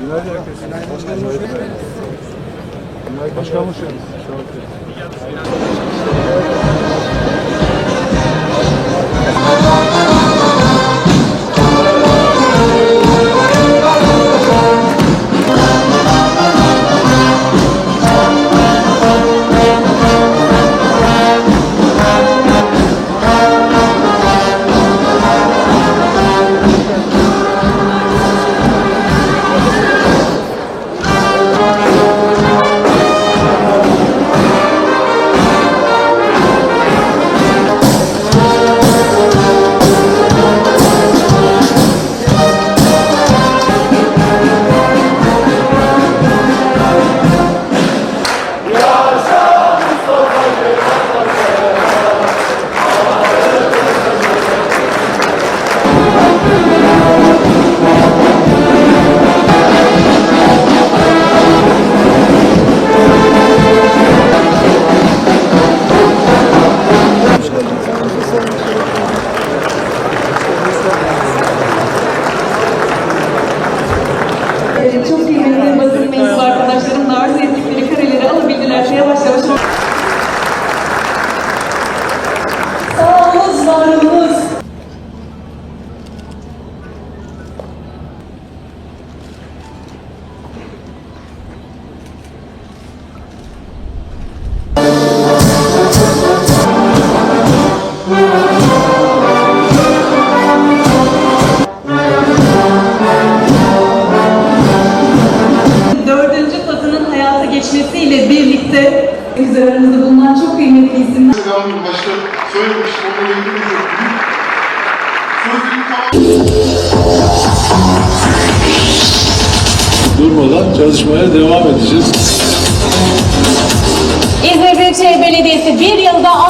Günaydın arkadaşlar. Başkan hoş geldiniz. Sağ olun.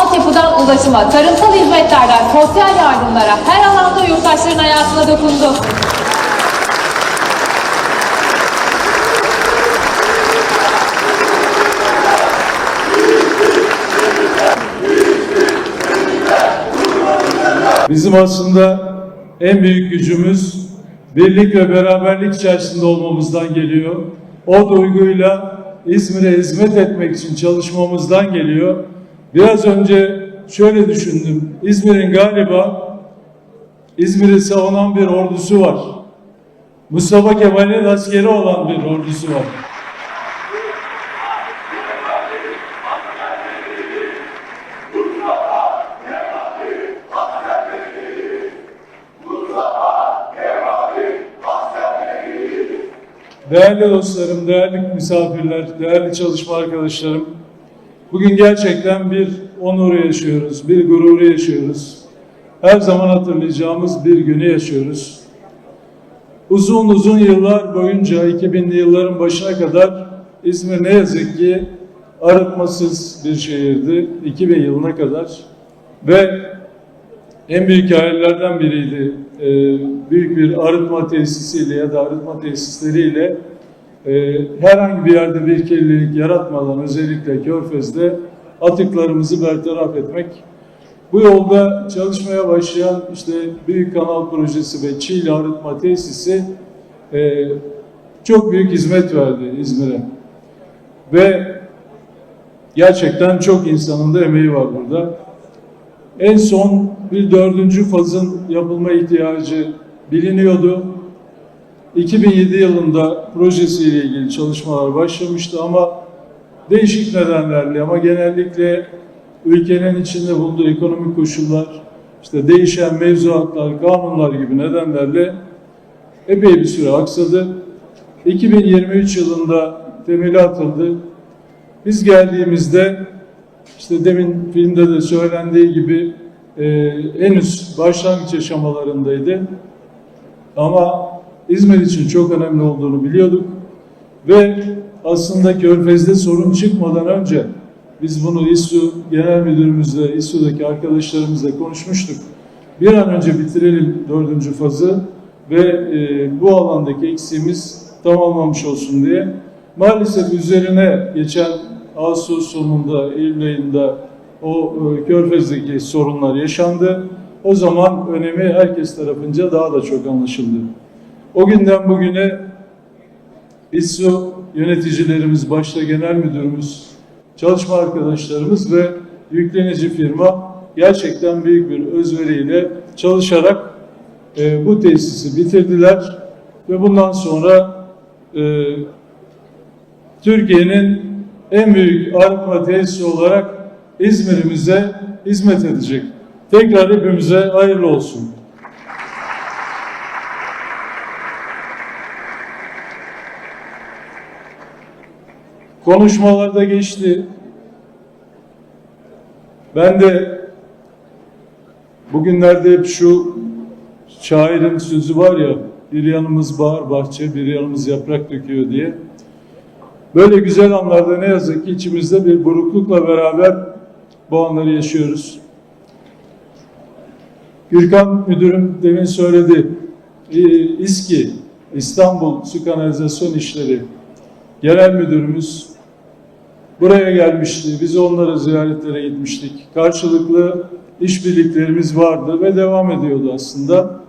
Altyapıdan ulaşıma, tarımsal hizmetlerden sosyal yardımlara her alanda yurttaşların hayatına dokundu. Bizim aslında en büyük gücümüz birlik ve beraberlik içerisinde olmamızdan geliyor. O duyguyla İzmir'e hizmet etmek için çalışmamızdan geliyor. Biraz önce şöyle düşündüm. İzmir'in galiba İzmir'i savunan bir ordusu var. Mustafa Kemal'in askeri olan bir ordusu var. Değerli dostlarım, değerli misafirler, değerli çalışma arkadaşlarım, bugün gerçekten bir onur yaşıyoruz, bir gurur yaşıyoruz. Her zaman hatırlayacağımız bir günü yaşıyoruz. Uzun uzun yıllar boyunca 2000'li yılların başına kadar İzmir ne yazık ki arıtmasız bir şehirdi 2000 yılına kadar ve en büyük hayallerden biriydi. Ee, büyük bir arıtma tesisiyle ya da arıtma tesisleriyle e, herhangi bir yerde bir kirlilik yaratmadan özellikle Körfez'de atıklarımızı bertaraf etmek. Bu yolda çalışmaya başlayan işte Büyük Kanal Projesi ve Çiğli Arıtma Tesisi e, çok büyük hizmet verdi İzmir'e. Ve gerçekten çok insanın da emeği var burada. En son bir dördüncü fazın yapılma ihtiyacı biliniyordu. 2007 yılında projesiyle ilgili çalışmalar başlamıştı ama değişik nedenlerle ama genellikle ülkenin içinde bulunduğu ekonomik koşullar, işte değişen mevzuatlar, kanunlar gibi nedenlerle epey bir süre aksadı. 2023 yılında temeli atıldı. Biz geldiğimizde işte demin filmde de söylendiği gibi e, henüz başlangıç aşamalarındaydı. Ama İzmir için çok önemli olduğunu biliyorduk. Ve aslında Körfez'de sorun çıkmadan önce biz bunu İSSU Genel Müdürümüzle, İSSU'daki arkadaşlarımızla konuşmuştuk. Bir an önce bitirelim dördüncü fazı ve e, bu alandaki eksiğimiz tamamlanmış olsun diye. Maalesef üzerine geçen Ağustos sonunda, Eylül ayında o e, Körfez'deki sorunlar yaşandı o zaman önemi herkes tarafınca daha da çok anlaşıldı. O günden bugüne İSSO yöneticilerimiz, başta genel müdürümüz, çalışma arkadaşlarımız ve yüklenici firma gerçekten büyük bir özveriyle çalışarak e, bu tesisi bitirdiler ve bundan sonra e, Türkiye'nin en büyük arıtma tesisi olarak İzmir'imize hizmet edecek. Tekrar hepimize hayırlı olsun. Konuşmalarda geçti. Ben de bugünlerde hep şu şairin sözü var ya, bir yanımız bahar bahçe, bir yanımız yaprak döküyor diye. Böyle güzel anlarda ne yazık ki içimizde bir buruklukla beraber bu anları yaşıyoruz. Gürkan müdürüm demin söyledi. Ee, İSKİ, İstanbul Su Kanalizasyon İşleri Genel Müdürümüz buraya gelmişti. Biz onlara ziyaretlere gitmiştik. Karşılıklı işbirliklerimiz vardı ve devam ediyordu aslında.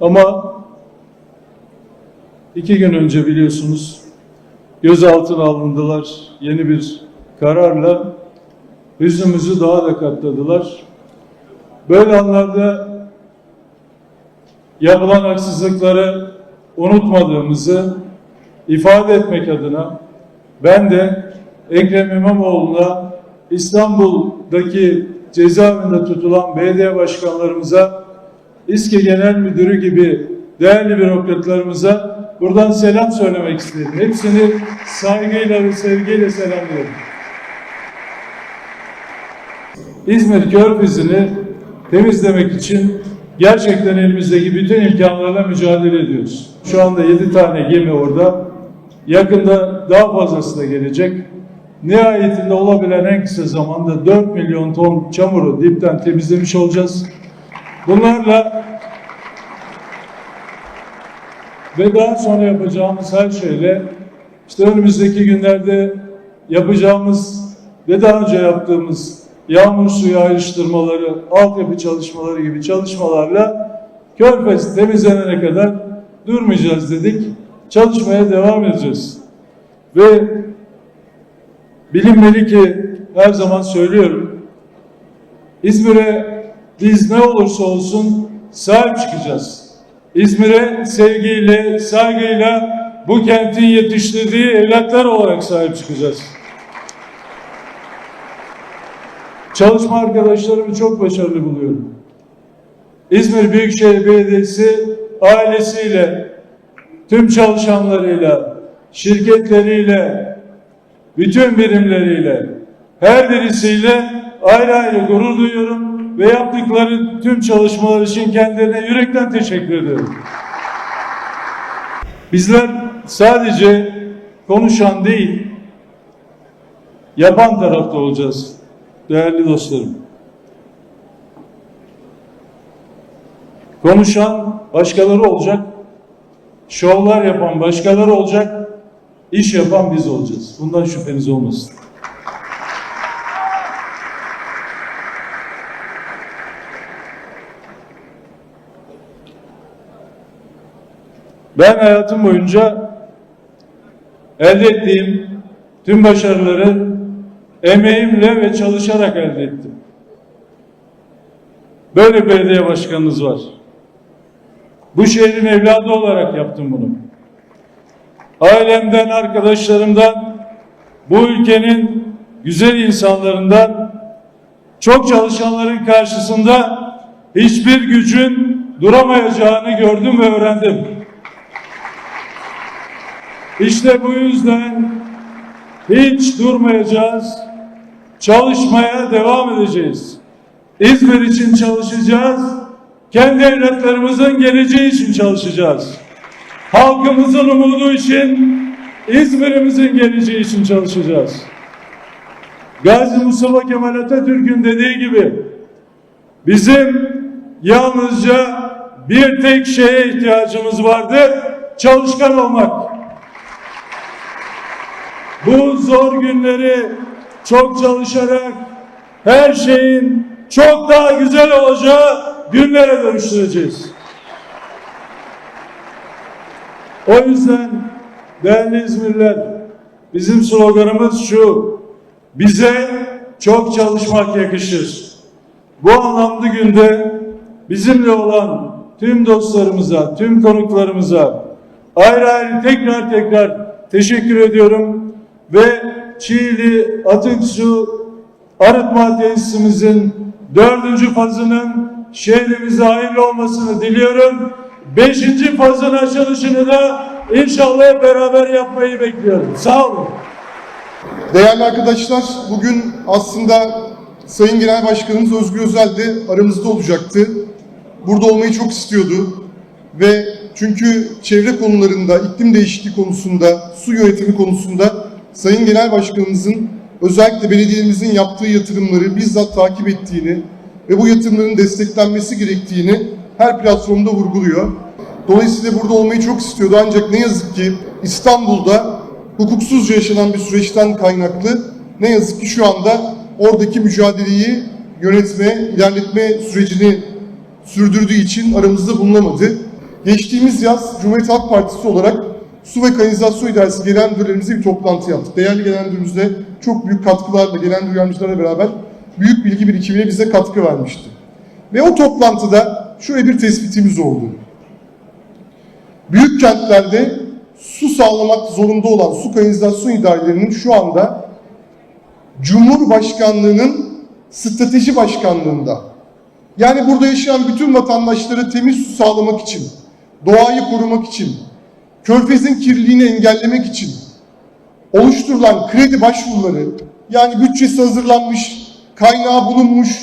Ama iki gün önce biliyorsunuz gözaltına alındılar. Yeni bir kararla hüznümüzü daha da katladılar. Böyle anlarda yapılan haksızlıkları unutmadığımızı ifade etmek adına ben de Ekrem İmamoğlu'na İstanbul'daki cezaevinde tutulan belediye başkanlarımıza, İSKİ Genel Müdürü gibi değerli bürokratlarımıza buradan selam söylemek istedim. Hepsini saygıyla ve sevgiyle selamlıyorum. İzmir Körfezi'ni temizlemek için gerçekten elimizdeki bütün imkanlarla mücadele ediyoruz. Şu anda 7 tane gemi orada. Yakında daha fazlası da gelecek. Nihayetinde olabilen en kısa zamanda 4 milyon ton çamuru dipten temizlemiş olacağız. Bunlarla ve daha sonra yapacağımız her şeyle işte önümüzdeki günlerde yapacağımız ve daha önce yaptığımız yağmur suyu ayrıştırmaları, altyapı çalışmaları gibi çalışmalarla Körfez temizlenene kadar durmayacağız dedik. Çalışmaya devam edeceğiz. Ve bilinmeli ki her zaman söylüyorum İzmir'e biz ne olursa olsun sahip çıkacağız. İzmir'e sevgiyle, saygıyla bu kentin yetiştirdiği evlatlar olarak sahip çıkacağız. Çalışma arkadaşlarımı çok başarılı buluyorum. İzmir Büyükşehir Belediyesi ailesiyle, tüm çalışanlarıyla, şirketleriyle, bütün birimleriyle, her birisiyle ayrı ayrı gurur duyuyorum ve yaptıkları tüm çalışmalar için kendilerine yürekten teşekkür ediyorum. Bizler sadece konuşan değil, yapan tarafta olacağız değerli dostlarım. Konuşan başkaları olacak, şovlar yapan başkaları olacak, iş yapan biz olacağız. Bundan şüpheniz olmasın. Ben hayatım boyunca elde ettiğim tüm başarıları emeğimle ve çalışarak elde ettim. Böyle belediye başkanınız var. Bu şehrin evladı olarak yaptım bunu. Ailemden, arkadaşlarımdan, bu ülkenin güzel insanlarından, çok çalışanların karşısında hiçbir gücün duramayacağını gördüm ve öğrendim. İşte bu yüzden hiç durmayacağız. Çalışmaya devam edeceğiz. İzmir için çalışacağız. Kendi evlatlarımızın geleceği için çalışacağız. Halkımızın umudu için, İzmir'imizin geleceği için çalışacağız. Gazi Mustafa Kemal Atatürk'ün dediği gibi bizim yalnızca bir tek şeye ihtiyacımız vardı, çalışkan olmak. Bu zor günleri çok çalışarak her şeyin çok daha güzel olacağı günlere dönüştüreceğiz. O yüzden değerli İzmirliler, bizim sloganımız şu, bize çok çalışmak yakışır. Bu anlamlı günde bizimle olan tüm dostlarımıza, tüm konuklarımıza ayrı ayrı tekrar tekrar teşekkür ediyorum ve Çiğli Atık Su Arıtma Tesisimizin dördüncü fazının şehrimize hayırlı olmasını diliyorum. Beşinci fazın açılışını da inşallah beraber yapmayı bekliyorum. Sağ olun. Değerli arkadaşlar, bugün aslında Sayın Genel Başkanımız Özgür Özel de aramızda olacaktı. Burada olmayı çok istiyordu ve çünkü çevre konularında, iklim değişikliği konusunda, su yönetimi konusunda Sayın Genel Başkanımızın özellikle belediyemizin yaptığı yatırımları bizzat takip ettiğini ve bu yatırımların desteklenmesi gerektiğini her platformda vurguluyor. Dolayısıyla burada olmayı çok istiyordu ancak ne yazık ki İstanbul'da hukuksuzca yaşanan bir süreçten kaynaklı ne yazık ki şu anda oradaki mücadeleyi yönetme, ilerletme sürecini sürdürdüğü için aramızda bulunamadı. Geçtiğimiz yaz Cumhuriyet Halk Partisi olarak Su ve Kanalizasyon İdaresi Genel Müdürlerimizle bir toplantı yaptık. Değerli Genel Müdürümüz de çok büyük katkılarla, Genel Müdür beraber büyük bilgi birikimiyle bize katkı vermişti. Ve o toplantıda şöyle bir tespitimiz oldu. Büyük kentlerde su sağlamak zorunda olan su kanalizasyon idarelerinin şu anda Cumhurbaşkanlığının strateji başkanlığında yani burada yaşayan bütün vatandaşlara temiz su sağlamak için, doğayı korumak için, körfezin kirliliğini engellemek için oluşturulan kredi başvuruları yani bütçesi hazırlanmış, kaynağı bulunmuş,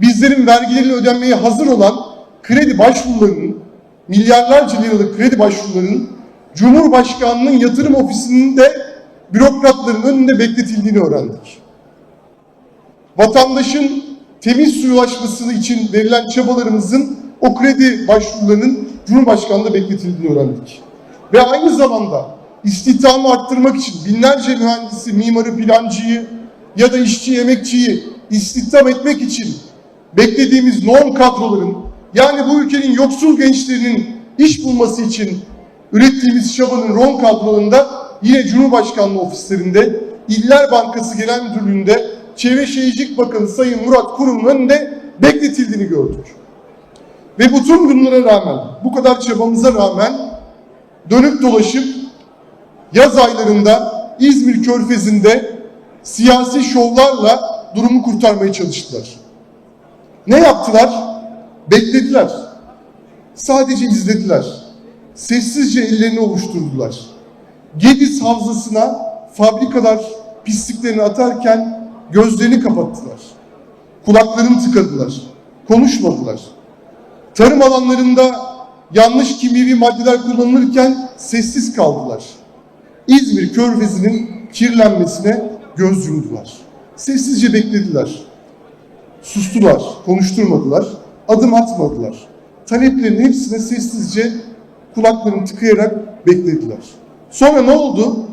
bizlerin vergilerini ödenmeye hazır olan kredi başvurularının, milyarlarca liralık kredi başvurularının Cumhurbaşkanlığının yatırım ofisinin de bürokratların önünde bekletildiğini öğrendik. Vatandaşın temiz suya ulaşması için verilen çabalarımızın o kredi başvurularının Cumhurbaşkanlığında bekletildiğini öğrendik. Ve aynı zamanda istihdamı arttırmak için binlerce mühendisi, mimarı, plancıyı ya da işçi, emekçiyi istihdam etmek için beklediğimiz norm kadroların yani bu ülkenin yoksul gençlerinin iş bulması için ürettiğimiz çabanın RON kadrolarında yine Cumhurbaşkanlığı ofislerinde, İller Bankası Genel Müdürlüğü'nde, Çevre Şehircilik Bakanı Sayın Murat Kurum'un önünde bekletildiğini gördük. Ve bütün bunlara rağmen, bu kadar çabamıza rağmen dönüp dolaşıp yaz aylarında İzmir Körfezi'nde siyasi şovlarla durumu kurtarmaya çalıştılar. Ne yaptılar? Beklediler. Sadece izlediler. Sessizce ellerini ovuşturdular. Gediz havzasına fabrikalar pisliklerini atarken gözlerini kapattılar. Kulaklarını tıkadılar. Konuşmadılar. Tarım alanlarında yanlış kimyevi maddeler kullanılırken sessiz kaldılar. İzmir Körfezi'nin kirlenmesine göz yumdular. Sessizce beklediler. Sustular, konuşturmadılar, adım atmadılar. Taleplerin hepsine sessizce kulaklarını tıkayarak beklediler. Sonra ne oldu?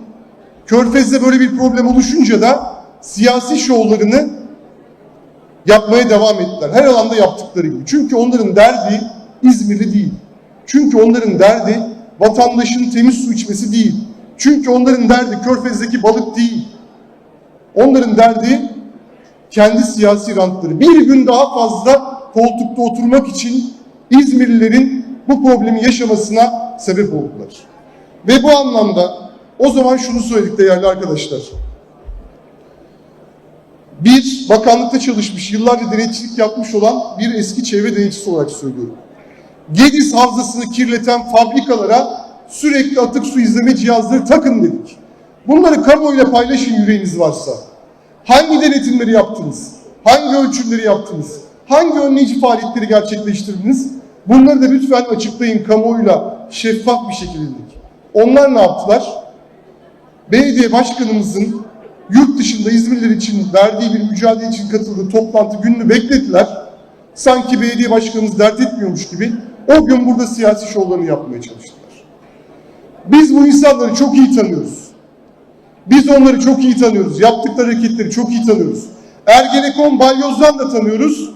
Körfez'de böyle bir problem oluşunca da siyasi şovlarını yapmaya devam ettiler. Her alanda yaptıkları gibi. Çünkü onların derdi İzmirli değil. Çünkü onların derdi vatandaşın temiz su içmesi değil. Çünkü onların derdi Körfez'deki balık değil. Onların derdi kendi siyasi rantları. Bir gün daha fazla koltukta oturmak için İzmirlilerin bu problemi yaşamasına sebep oldular. Ve bu anlamda o zaman şunu söyledik değerli arkadaşlar. Bir, bakanlıkta çalışmış, yıllarca denetçilik yapmış olan bir eski çevre denetçisi olarak söylüyorum. Gediz havzasını kirleten fabrikalara sürekli atık su izleme cihazları takın dedik. Bunları kamuoyuyla paylaşın yüreğiniz varsa. Hangi denetimleri yaptınız? Hangi ölçümleri yaptınız? Hangi önleyici faaliyetleri gerçekleştirdiniz? Bunları da lütfen açıklayın kamuoyuyla şeffaf bir şekilde. Onlar ne yaptılar? Belediye başkanımızın yurt dışında İzmirliler için verdiği bir mücadele için katıldığı toplantı gününü beklediler. Sanki belediye başkanımız dert etmiyormuş gibi o gün burada siyasi şovlarını yapmaya çalıştılar. Biz bu insanları çok iyi tanıyoruz. Biz onları çok iyi tanıyoruz. Yaptıkları hareketleri çok iyi tanıyoruz. Ergenekon balyozdan da tanıyoruz.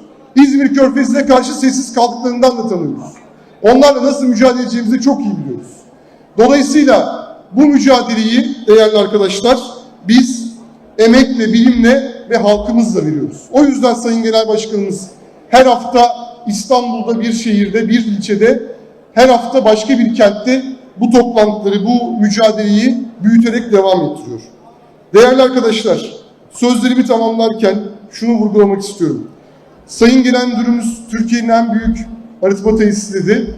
İzmir Körfezi'ne karşı sessiz kaldıklarından da tanıyoruz. Onlarla nasıl mücadele edeceğimizi çok iyi biliyoruz. Dolayısıyla bu mücadeleyi değerli arkadaşlar biz emekle, bilimle ve halkımızla veriyoruz. O yüzden Sayın Genel Başkanımız her hafta İstanbul'da bir şehirde, bir ilçede, her hafta başka bir kentte bu toplantıları, bu mücadeleyi büyüterek devam ettiriyor. Değerli arkadaşlar, sözlerimi tamamlarken şunu vurgulamak istiyorum. Sayın Genel Müdürümüz Türkiye'nin en büyük arıtma tesisi dedi.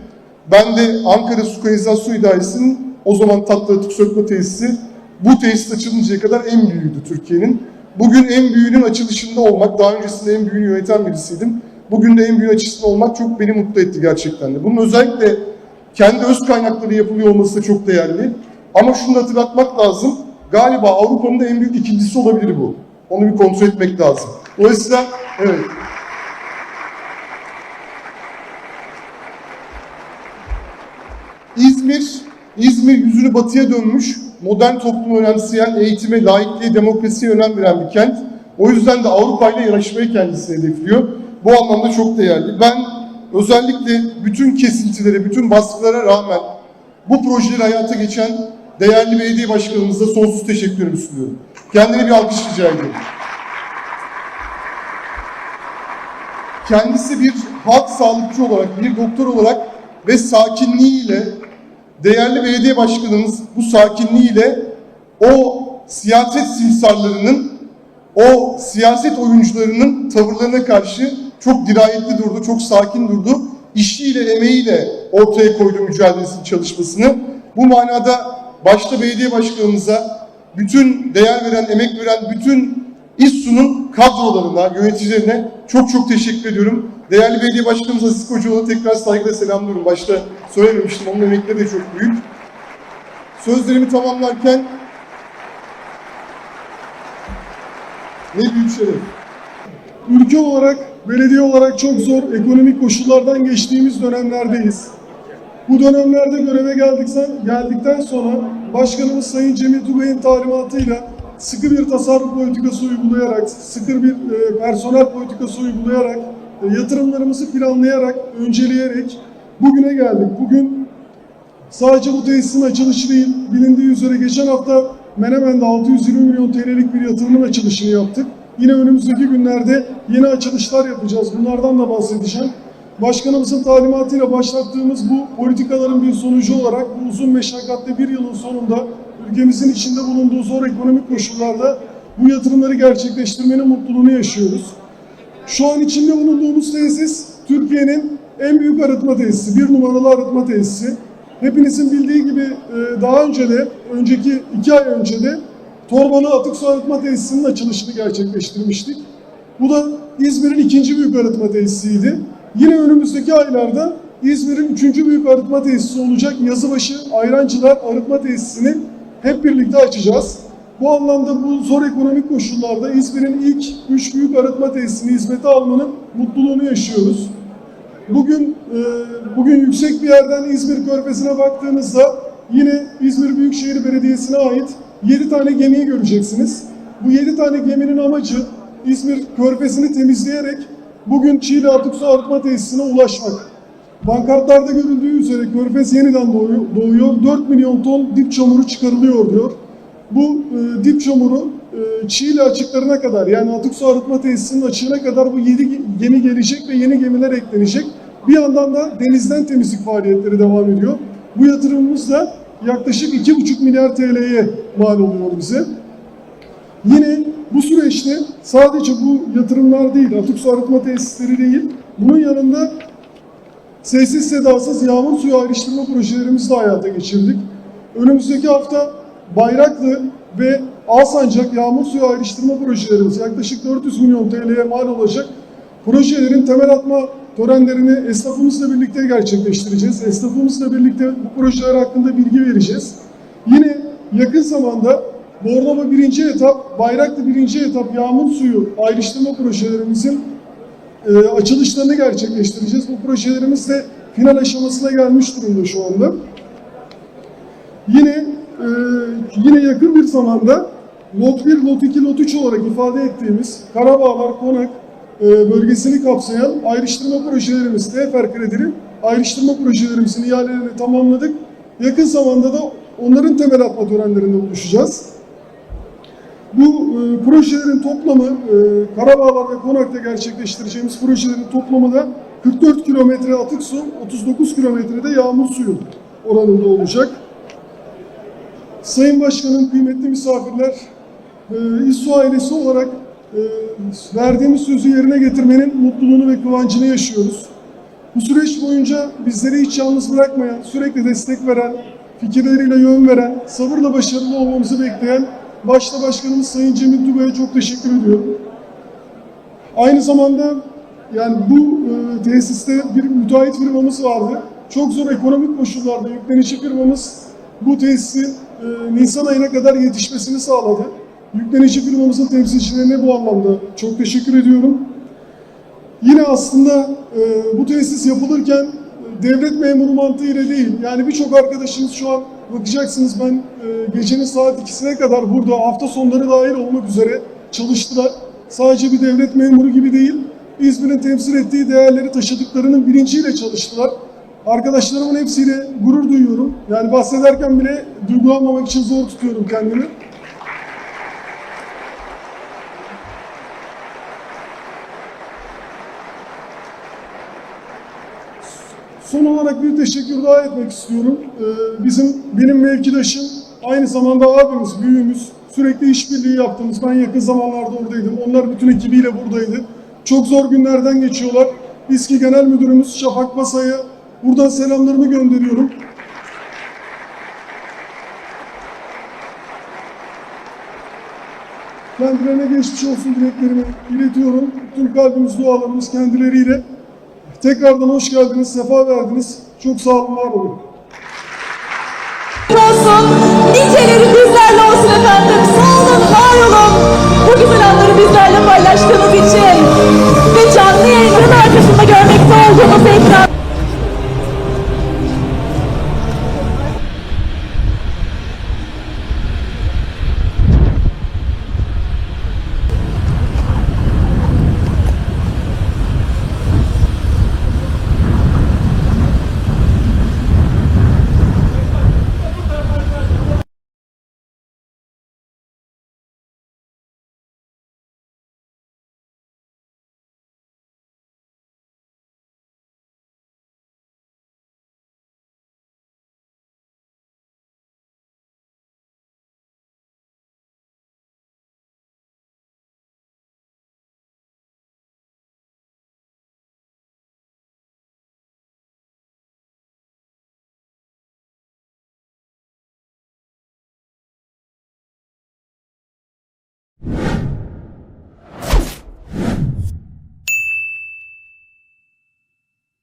Ben de Ankara Su Kanalizasyon İdaresi'nin o zaman tatlı atık sökme tesisi bu tesis açılıncaya kadar en büyüğüydü Türkiye'nin. Bugün en büyüğünün açılışında olmak, daha öncesinde en büyüğünü yöneten birisiydim. Bugün de en büyüğün açılışında olmak çok beni mutlu etti gerçekten de. Bunun özellikle kendi öz kaynakları yapılıyor olması da çok değerli. Ama şunu da hatırlatmak lazım. Galiba Avrupa'nın da en büyük ikincisi olabilir bu. Onu bir kontrol etmek lazım. Dolayısıyla evet. İzmir, İzmir yüzünü batıya dönmüş, modern toplumu önemseyen, eğitime, laikliğe, demokrasiye önem veren bir kent. O yüzden de Avrupa ile yarışmayı kendisi hedefliyor. Bu anlamda çok değerli. Ben özellikle bütün kesintilere, bütün baskılara rağmen bu projeleri hayata geçen değerli belediye başkanımıza sonsuz teşekkürümü sunuyorum. Kendine bir alkış rica ediyorum. Kendisi bir halk sağlıkçı olarak, bir doktor olarak ve sakinliğiyle değerli belediye başkanımız bu sakinliğiyle o siyaset simsarlarının, o siyaset oyuncularının tavırlarına karşı çok dirayetli durdu, çok sakin durdu. İşiyle, emeğiyle ortaya koydu mücadelesini, çalışmasını. Bu manada başta belediye başkanımıza, bütün değer veren, emek veren bütün İSSU'nun kadrolarına, yöneticilerine çok çok teşekkür ediyorum. Değerli belediye başkanımız Aziz Kocaoğlu'na tekrar saygıyla selamlıyorum. Başta söylememiştim, onun emekleri de çok büyük. Sözlerimi tamamlarken ne büyük şeref. Ülke olarak, belediye olarak çok zor ekonomik koşullardan geçtiğimiz dönemlerdeyiz. Bu dönemlerde göreve geldikten, geldikten sonra Başkanımız Sayın Cemil Tugay'ın talimatıyla sıkı bir tasarruf politikası uygulayarak, sıkı bir e, personel politikası uygulayarak, yatırımlarımızı planlayarak, önceleyerek bugüne geldik. Bugün Sadece bu tesisin açılışı değil, bilindiği üzere geçen hafta Menemen'de 620 milyon TL'lik bir yatırımın açılışını yaptık. Yine önümüzdeki günlerde yeni açılışlar yapacağız. Bunlardan da bahsedeceğim. Başkanımızın talimatıyla başlattığımız bu politikaların bir sonucu olarak bu uzun meşakkatli bir yılın sonunda ülkemizin içinde bulunduğu zor ekonomik koşullarda bu yatırımları gerçekleştirmenin mutluluğunu yaşıyoruz. Şu an içinde bulunduğumuz tesis Türkiye'nin en büyük arıtma tesisi, bir numaralı arıtma tesisi. Hepinizin bildiği gibi e, daha önce de, önceki iki ay önce de Torbalı Atık Su Arıtma Tesisi'nin açılışını gerçekleştirmiştik. Bu da İzmir'in ikinci büyük arıtma tesisiydi. Yine önümüzdeki aylarda İzmir'in üçüncü büyük arıtma tesisi olacak Yazıbaşı Ayrancılar Arıtma Tesisini hep birlikte açacağız. Bu anlamda bu zor ekonomik koşullarda İzmir'in ilk üç büyük arıtma tesisini hizmete almanın mutluluğunu yaşıyoruz. Bugün e, bugün yüksek bir yerden İzmir Körfezi'ne baktığınızda yine İzmir Büyükşehir Belediyesi'ne ait 7 tane gemiyi göreceksiniz. Bu 7 tane geminin amacı İzmir Körfezi'ni temizleyerek bugün Çiğli Atık Su Arıtma Tesisine ulaşmak. Pankartlarda görüldüğü üzere Körfez yeniden doğuyor. 4 milyon ton dip çamuru çıkarılıyor diyor. Bu e, dip çamuru e, Çiğli açıklarına kadar yani atık su arıtma tesisinin açığına kadar bu 7 gemi gelecek ve yeni gemiler eklenecek. Bir yandan da denizden temizlik faaliyetleri devam ediyor. Bu yatırımımız da yaklaşık 2,5 milyar TL'ye mal oluyor bize. Yine bu süreçte sadece bu yatırımlar değil, atık su arıtma tesisleri değil, bunun yanında sessiz sedasız yağmur suyu ayrıştırma projelerimizi de hayata geçirdik. Önümüzdeki hafta Bayraklı ve Alsancak yağmur suyu ayrıştırma projelerimiz yaklaşık 400 milyon TL'ye mal olacak. Projelerin temel atma törenlerini esnafımızla birlikte gerçekleştireceğiz. Esnafımızla birlikte bu projeler hakkında bilgi vereceğiz. Yine yakın zamanda Bornova birinci etap, Bayraklı birinci etap yağmur suyu ayrıştırma projelerimizin e, açılışlarını gerçekleştireceğiz. Bu projelerimiz de final aşamasına gelmiş durumda şu anda. Yine e, yine yakın bir zamanda Lot 1, Lot 2, Lot 3 olarak ifade ettiğimiz Karabağlar, Konak, e, bölgesini kapsayan ayrıştırma projelerimiz, TFR kredileri ayrıştırma projelerimizin ihalelerini tamamladık. Yakın zamanda da onların temel atma törenlerinde buluşacağız. Bu e, projelerin toplamı, e, Karabağlar ve Konak'ta gerçekleştireceğimiz projelerin toplamı da 44 kilometre atık su, 39 kilometrede yağmur suyu oranında olacak. Sayın Başkanım, kıymetli misafirler, e, İSO ailesi olarak e, verdiğimiz sözü yerine getirmenin mutluluğunu ve kıvancını yaşıyoruz. Bu süreç boyunca bizleri hiç yalnız bırakmayan, sürekli destek veren, fikirleriyle yön veren, sabırla başarılı olmamızı bekleyen başta Başkanımız Sayın Cemil Tugay'a çok teşekkür ediyorum. Aynı zamanda yani bu e, tesiste bir müteahhit firmamız vardı. Çok zor ekonomik koşullarda yüklenici firmamız bu tesisin e, Nisan ayına kadar yetişmesini sağladı. Yüklenici firmamızın temsilcilerine bu anlamda çok teşekkür ediyorum. Yine aslında e, bu tesis yapılırken e, devlet memuru mantığı ile değil. Yani birçok arkadaşınız şu an bakacaksınız ben e, gecenin saat ikisine kadar burada hafta sonları dahil olmak üzere çalıştılar. Sadece bir devlet memuru gibi değil, İzmir'in temsil ettiği değerleri taşıdıklarının bilinciyle çalıştılar. Arkadaşlarımın hepsiyle gurur duyuyorum. Yani bahsederken bile duygulanmamak için zor tutuyorum kendimi. Son olarak bir teşekkür daha etmek istiyorum. Ee, bizim, benim mevkidaşım, aynı zamanda abimiz, büyüğümüz, sürekli işbirliği yaptığımız, ben yakın zamanlarda oradaydım. Onlar bütün ekibiyle buradaydı. Çok zor günlerden geçiyorlar. İSKİ Genel Müdürümüz Şafak Basa'ya buradan selamlarımı gönderiyorum. Kendilerine geçmiş olsun dileklerimi iletiyorum. Tüm kalbimiz, dualarımız kendileriyle. Tekrardan hoş geldiniz, sefa verdiniz. Çok sağ olun, var olun. olsun. Niceleri bizlerle olsun efendim. Sağ olun, var olun. Bu güzel anları bizlerle paylaştığınız için. Ve canlı yayınların arkasında görmekte olduğunuz ekran